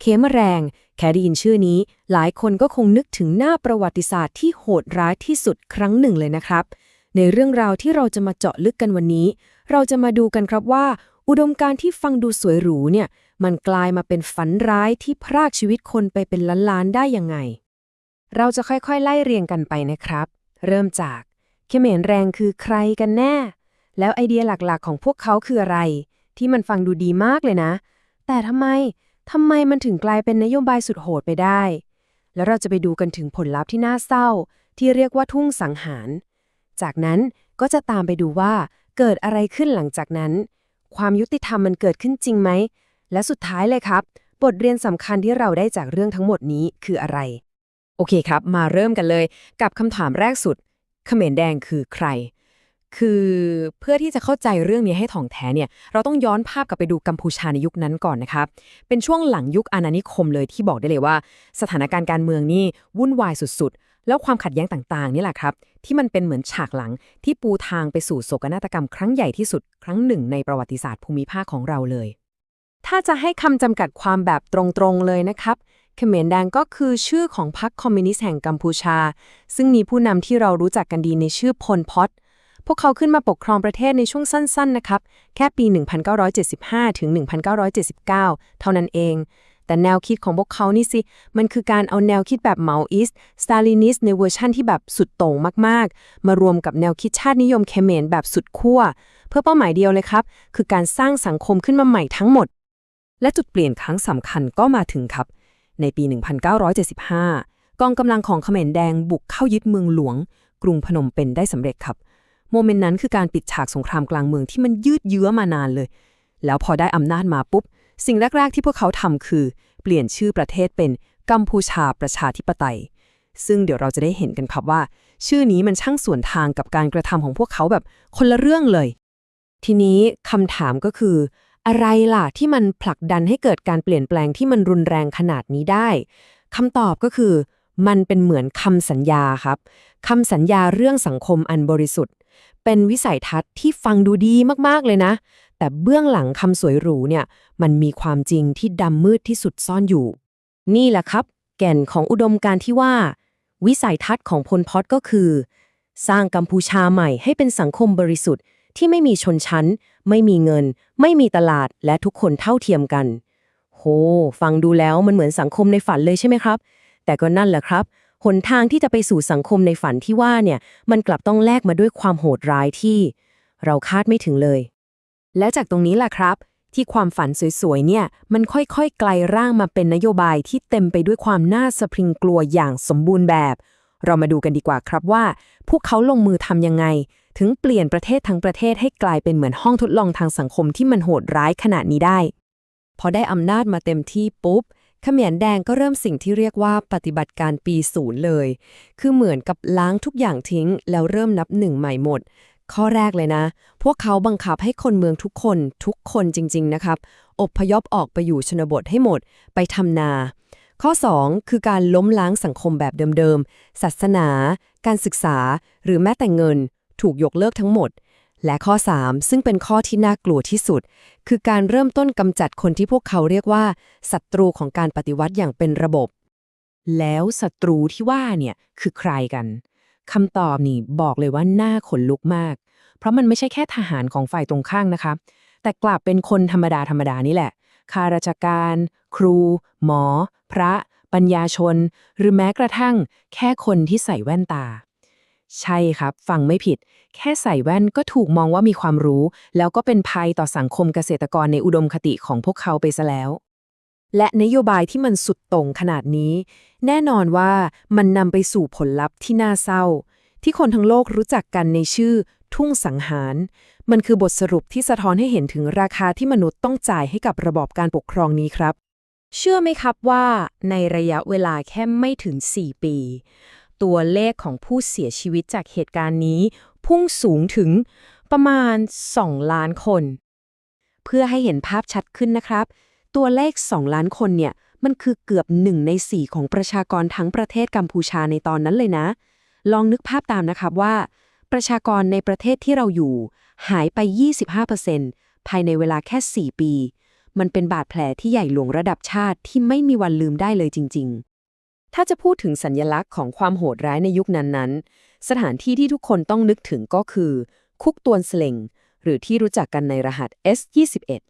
เขมแรง แค่ได้ยินชื่อนี้ หลายคนก็คงนึกถึงหน้าประวัติศาสตร์ที่โหดร้ายที่สุดครั้งหนึ่งเลยนะครับ ในเรื่องราวที่เราจะมาเจาะลึกกันวันนี้ เราจะมาดูกันครับว่า อุดมการที่ฟังดูสวยหรูเนี่ย มันกลายมาเป็นฝันร้ายที่พรากชีวิตคนไปเป็นล้านๆได้ยังไง เราจะค่อยๆ ไล่เรียงกันไปนะครับ เริ่มจากเขมรแรงคือใครกันแน่ แล้วไอเดียหลักๆ ของพวกเขาคืออะไร ที่มันฟังดูดีมากเลยนะ แต่ทำไม ทำไมมันถึงกลายเป็นนโยบายสุดโหดไปได้ แล้วเราจะไปดูกันถึงผลลัพธ์ที่น่าเศร้า ที่เรียกว่าทุ่งสังหาร จากนั้นก็จะตามไปดูว่าเกิดอะไรขึ้นหลังจากนั้น ความยุติธรรมมันเกิดขึ้นจริงไหม และสุดท้ายเลยครับ บทเรียนสำคัญที่เราได้จากเรื่องทั้งหมดนี้คืออะไร โอเคครับ มาเริ่มกันเลย กับคำถามแรกสุด เขมรแดงคือใคร คือเพื่อที่จะเข้าใจเรื่องนี้ให้ถ่องแท้เนี่ยเราต้องย้อนภาพกลับไปดูกัมพูชาในยุคนั้นก่อนนะครับ เป็นช่วงหลังยุคอาณานิคมเลยที่บอกได้เลยว่า สถานการณ์การเมืองนี่วุ่นวายสุดๆ แล้วความขัดแย้งต่างๆนี่แหละครับ ที่มันเป็นเหมือนฉากหลังที่ปูทางไปสู่โศกนาฏกรรมครั้งใหญ่ที่สุดครั้งหนึ่งในประวัติศาสตร์ภูมิภาคของเราเลย ถ้าจะให้คำจำกัดความแบบตรงๆเลยนะครับเขมรแดงก็คือชื่อของพรรคคอมมิวนิสต์แห่งกัมพูชา ซึ่งมีผู้นำที่เรารู้จักกันดีในชื่อพลพอต พวกเขาขึ้นมาปกครองประเทศในช่วงสั้น ๆ นะครับ แค่ปี 1975 ถึง 1979 เท่านั้นเอง แต่แนวคิดของพวกเขานี่สิ มันคือการเอาแนวคิดแบบเมาอิสสตาลินิสในเวอร์ชั่นที่แบบสุดโต่งมาก ๆ มารวมกับแนวคิดชาตินิยมเขมรแบบสุดขั้ว เพื่อเป้าหมายเดียวเลยครับ คือการสร้างสังคมขึ้นมาใหม่ทั้งหมด และจุดเปลี่ยนครั้งสำคัญก็มาถึงครับ ในปี 1975 กองกำลังของเขมรแดงบุกเข้ายึดเมืองหลวง กรุงพนมเปญได้สำเร็จครับ โมเมนต์นั้นคือการปิดฉากสงครามกลางเมืองที่มันยืดเยื้อมานานเลย แล้วพอได้อำนาจมาปุ๊บ สิ่งแรก ๆ ที่พวกเขาทำคือ เปลี่ยนชื่อประเทศเป็นกัมพูชาประชาธิปไตย ซึ่งเดี๋ยวเราจะได้เห็นกันครับว่า ชื่อนี้มันช่างส่วนทางกับการกระทำของพวกเขาแบบคนละเรื่องเลย ทีนี้คำถามก็คือ อะไรล่ะที่มันผลักดันให้เกิดการเปลี่ยนแปลงที่มันรุนแรงขนาดนี้ได้คำตอบก็คือมันเป็นเหมือนคำสัญญาครับคำสัญญาเรื่องสังคมอันบริสุทธิ์ เป็นวิสัยทัศน์ที่ฟังดูดีมากๆเลยนะ แต่เบื้องหลังคำสวยหรูเนี่ย มันมีความจริงที่ดำมืดที่สุดซ่อนอยู่ นี่แหละครับ แก่นของอุดมการที่ว่า วิสัยทัศน์ของพลพอตก็คือ สร้างกัมพูชาใหม่ให้เป็นสังคมบริสุทธิ์ที่ไม่มีชนชั้น ไม่มีเงิน ไม่มีตลาดและทุกคนเท่าเทียมกัน โห ฟังดูแล้วมันเหมือนสังคมในฝันเลยใช่ไหมครับ แต่ก็นั่นแหละครับ หนทางที่จะไปสู่สังคมในฝันที่ว่าเนี่ย มันกลับต้องแลกมาด้วยความโหดร้ายที่ เราคาดไม่ถึงเลย และจากตรงนี้แหละครับ ที่ความฝันสวยๆเนี่ย มันค่อยๆไกลร่างมาเป็นนโยบายที่เต็มไปด้วยความน่าสะพรึงกลัวอย่างสมบูรณ์แบบ เรามาดูกันดีกว่าครับว่า พวกเขาลงมือทำยังไง ถึงเปลี่ยนประเทศทั้งประเทศให้กลายเป็นเหมือนห้องทดลองทางสังคมที่มันโหดร้ายขนาดนี้ได้พอได้อำนาจมาเต็มที่ปุ๊บเขมรแดงก็เริ่มสิ่งที่เรียกว่าปฏิบัติการปีศูนย์เลย คือเหมือนกับล้างทุกอย่างทิ้ง แล้วเริ่มนับหนึ่งใหม่หมด ข้อแรกเลยนะ พวกเขาบังคับให้คนเมืองทุกคน ทุกคนจริง ๆ นะครับ อบพยพออกไปอยู่ชนบทให้หมด ไปทำนา ข้อ 2 คือการล้มล้างสังคมแบบเดิมๆ ศาสนา การศึกษา หรือแม้แต่เงิน ถูกยกเลิกทั้งหมด และข้อ 3 ซึ่งเป็นข้อที่น่ากลัวที่สุด คือการเริ่มต้นกำจัดคนที่พวกเขาเรียกว่าศัตรูของการปฏิวัติอย่างเป็นระบบ แล้วศัตรูที่ว่าเนี่ยคือใครกันคำตอบนี่บอกเลยว่าน่าขนลุกมาก เพราะมันไม่ใช่แค่ทหารของฝ่ายตรงข้างนะคะ แต่กลับเป็นคนธรรมดาธรรมดานี่แหละข้าราชการ ครู หมอ พระ ปัญญาชน หรือแม้กระทั่ง แค่คนที่ใส่แว่นตา ใช่ครับ ฟังไม่ผิด แค่ใส่แว่นก็ถูกมองว่ามีความรู้ แล้วก็เป็นภัยต่อสังคมเกษตรกรในอุดมคติของพวกเขาไปซะแล้ว และนโยบายที่มันสุดต่งขนาดนี้ แน่นอนว่ามันนำไปสู่ผลลัพธ์ที่น่าเศร้า ที่คนทั้งโลกรู้จักกันในชื่อ ทุ่งสังหาร มันคือบทสรุปที่สะท้อนให้เห็นถึงราคาที่มนุษย์ต้องจ่ายให้กับระบอบการปกครองนี้ครับเชื่อไหมครับว่าในระยะเวลาแค่ไม่ถึง 4 ปี ตัวเลขของผู้เสียชีวิตจากเหตุการณ์นี้ พุ่งสูงถึงประมาณ 2 ล้านคน เพื่อให้เห็นภาพชัดขึ้นนะครับ ตัวเลข 2 ล้านคนเนี่ย มันคือเกือบ1ใน4ของประชากรทั้งประเทศกัมพูชาในตอนนั้นเลยนะ ลองนึกภาพตามนะครับว่า ประชากรในประเทศที่เราอยู่ หายไป 25%ภายในเวลาแค่ 4 ปี มันเป็นบาดแผลที่ใหญ่หลวงระดับชาติที่ไม่มีวันลืมได้เลยจริง ๆ ถ้าจะพูดถึงสัญญลักษณ์ของความโหดร้ายในยุคนั้นๆ สถานที่ที่ทุกคนต้องนึกถึงก็คือ คุกตวนสเลงหรือที่รู้จักกันในรหัส S21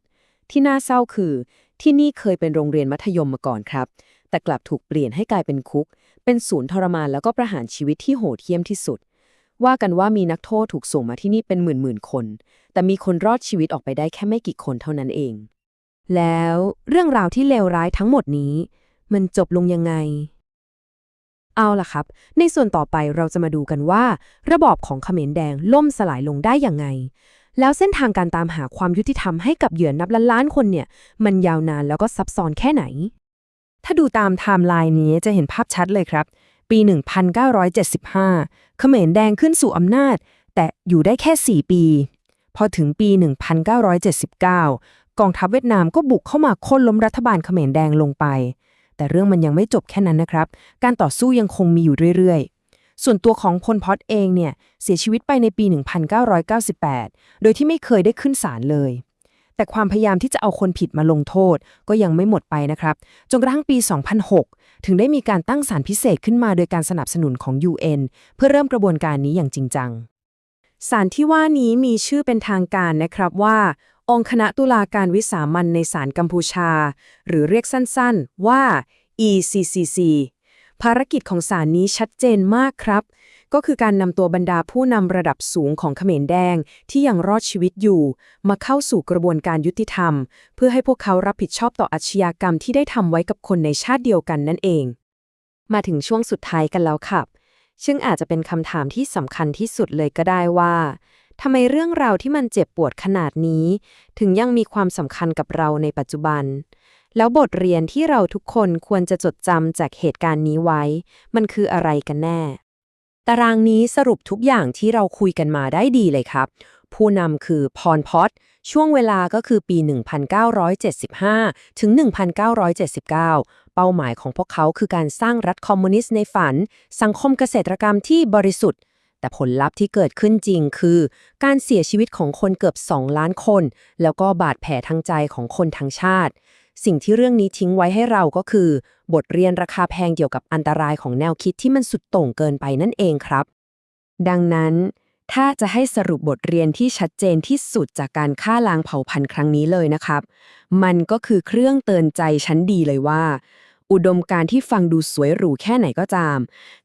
ที่น่าเศร้าคือ ที่นี่เคยเป็นโรงเรียนมัธยมมาก่อนครับ แต่กลับถูกเปลี่ยนให้กลายเป็นคุก เป็นศูนย์ทรมานแล้วก็ประหารชีวิตที่โหดเหี้ยมที่สุด ว่ากันว่ามีนักโทษถูกส่งมาที่นี่เป็นหมื่นๆคน แต่มีคนรอดชีวิตออกไปได้แค่ไม่กี่คนเท่านั้นเอง แล้วเรื่องราวที่เลวร้ายทั้งหมดนี้ มันจบลงยังไง เอาล่ะครับ ในส่วนต่อไปเราจะมาดูกันว่า ระบอบของเขมรแดงล่มสลายลงได้อย่างไง แล้วเส้นทางการตามหาความยุติธรรมให้กับเหยื่อนับล้านล้านคนเนี่ย มันยาวนานแล้วก็ซับซ้อนแค่ไหน ถ้าดูตามไทม์ไลน์นี้จะเห็นภาพชัดเลยครับ ปี 1975 เขมรแดงขึ้นสู่อำนาจ แต่อยู่ได้แค่ 4 ปี พอถึงปี 1979 กองทัพเวียดนามก็บุกเข้ามาโค่นล้มรัฐบาลเขมรแดงลงไป แต่เรื่องมันยังไม่จบแค่นั้นนะครับ การต่อสู้ยังคงมีอยู่เรื่อยๆ ส่วนตัวของพลพอตเองเนี่ยเสียชีวิตไปในปี 1998 โดยที่ไม่เคยได้ขึ้นศาลเลย แต่ความพยายามที่จะเอาคนผิดมาลงโทษก็ยังไม่หมดไปนะครับ จนกระทั่งปี 2006 ถึงได้มีการตั้งศาลพิเศษขึ้นมาโดยการสนับสนุนของ UN เพื่อเริ่มกระบวนการนี้อย่างจริงจังศาลที่ว่านี้มีชื่อเป็นทางการนะครับว่า องค์คณะตุลาการวิสามันในศาลกัมพูชา หรือเรียกสั้นๆว่า ECCC ภารกิจของศาลนี้ชัดเจนมากครับ ก็คือการนำตัวบรรดาผู้นำระดับสูงของเขมรแดงที่ยังรอดชีวิตอยู่ มาเข้าสู่กระบวนการยุติธรรม เพื่อให้พวกเขารับผิดชอบต่ออาชญากรรมที่ได้ทำไว้กับคนในชาติเดียวกันนั่นเอง มาถึงช่วงสุดท้ายกันแล้วครับ ซึ่งอาจจะเป็นคำถามที่สำคัญที่สุดเลยก็ได้ว่า ทำไมเรื่องราวที่มันเจ็บปวดขนาดนี้ ถึงยังมีความสำคัญกับเราในปัจจุบัน แล้วบทเรียนที่เราทุกคนควรจะจดจำจากเหตุการณ์นี้ไว้ มันคืออะไรกันแน่ ตารางนี้สรุปทุกอย่างที่เราคุยกันมาได้ดีเลยครับ ผู้นำคือพรพอตช่วงเวลาก็คือปี 1975 ถึง 1979 เป้าหมายของพวกเขาคือการสร้างรัฐคอมมิวนิสต์ในฝัน สังคมเกษตรกรรมที่บริสุทธิ์ แต่ผลลัพธ์ที่เกิดขึ้นจริงคือ การเสียชีวิตของคนเกือบ 2 ล้านคน แล้วก็บาดแผลทางใจของคนทั้งชาติ สิ่งที่เรื่องนี้ทิ้งไว้ให้เราก็คือ บทเรียนราคาแพงเกี่ยวกับอันตรายของแนวคิดที่มันสุดโต่งเกินไปนั่นเองครับ ดังนั้น ถ้าจะให้สรุปบทเรียนที่ชัดเจนที่สุดจากการฆ่าล้างเผ่าพันธุ์ครั้งนี้เลยนะครับ มันก็คือเครื่องเตือนใจชั้นดีเลยว่าอุดมการที่ฟังดูสวยหรูแค่ไหนก็ตาม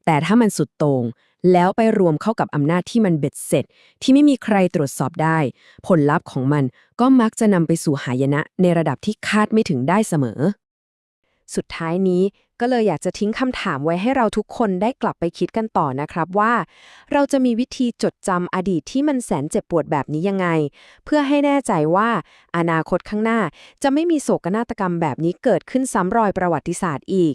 แต่ถ้ามันสุดโต่ง แล้วไปรวมเข้ากับอำนาจที่มันเบ็ดเสร็จ ที่ไม่มีใครตรวจสอบได้ ผลลัพธ์ของมันก็มักจะนำไปสู่หายนะในระดับที่คาดไม่ถึงได้เสมอ สุดท้ายนี้ก็เลยอยากจะทิ้งคำถามไว้ให้เราทุกคนได้กลับไปคิดกันต่อนะครับว่า เราจะมีวิธีจดจำอดีตที่มันแสนเจ็บปวดแบบนี้ยังไง เพื่อให้แน่ใจว่า อนาคตข้างหน้าจะไม่มีโศกนาฏกรรมแบบนี้เกิดขึ้นซ้ำรอยประวัติศาสตร์อีก